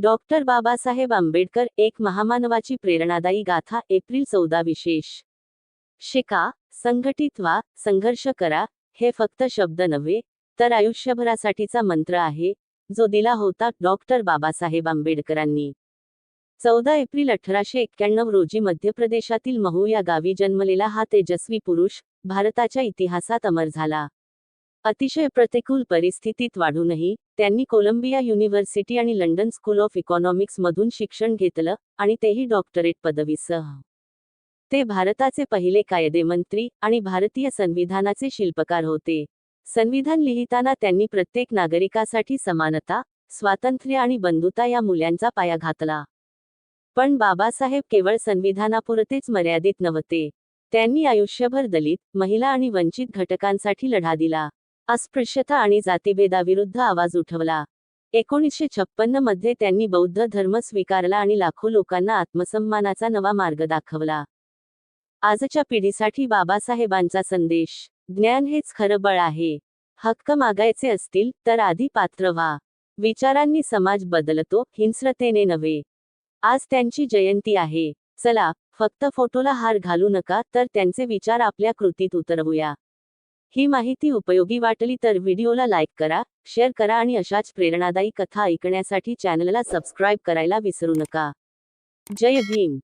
Doctor Babasaheb Ambedkar एक महामानवाची प्रेरणादायी गाथा एप्रिल चौदा विशेष. शिका संघटित व्हा संघर्ष करा हे फक्त शब्द नव्हे तर आयुष्यभरासाठीचा मंत्र आहे जो दिला होता डॉक्टर बाबासाहेब आंबेडकरांनी. चौदा एप्रिल अठराशे एक्क्याण्णव रोजी मध्य प्रदेशातील महू या गावी जन्मलेला हा तेजस्वी पुरुष भारताच्या इतिहासात अमर झाला. अतिशय प्रतिकूल परिस्थितीत वाढूनही त्यांनी कोलंबिया युनिव्हर्सिटी आणि लंडन स्कूल ऑफ इकॉनॉमिक्स मधून शिक्षण घेतलं आणि तेही डॉक्टरेट पदवीसह. ते भारताचे पहिले कायदेमंत्री आणि भारतीय संविधानाचे शिल्पकार होते. संविधान लिहिताना त्यांनी प्रत्येक नागरिकासाठी समानता स्वातंत्र्य आणि बंधुता या मूल्यांचा पाया घातला. पण बाबासाहेब केवळ संविधानापुरतेच मर्यादित नव्हते. त्यांनी आयुष्यभर दलित महिला आणि वंचित घटकांसाठी लढा दिला. अस्पृश्यता आणि जातीभेदाविरुद्ध आवाज उठवला. एकोणीसशे छप्पन्नमध्ये त्यांनी बौद्ध धर्म स्वीकारला आणि लाखो लोकांना आत्मसन्मानाचा नवा मार्ग दाखवला. आजच्या पिढीसाठी बाबासाहेबांचा संदेश ज्ञान हेच खरं बळ आहे. हक्क मागायचे असतील तर आधी पात्र व्हा. विचारांनी समाज बदलतो हिंस्रतेने नव्हे. आज त्यांची जयंती आहे. चला फक्त फोटोला हार घालू नका तर त्यांचे विचार आपल्या कृतीत उतरवूया. ही माहिती उपयोगी वाटली तर व्हिडिओला लाईक करा शेअर करा आणि अशाच प्रेरणादायी कथा ऐकण्यासाठी चॅनलला सबस्क्राईब करायला विसरू नका. जय भीम.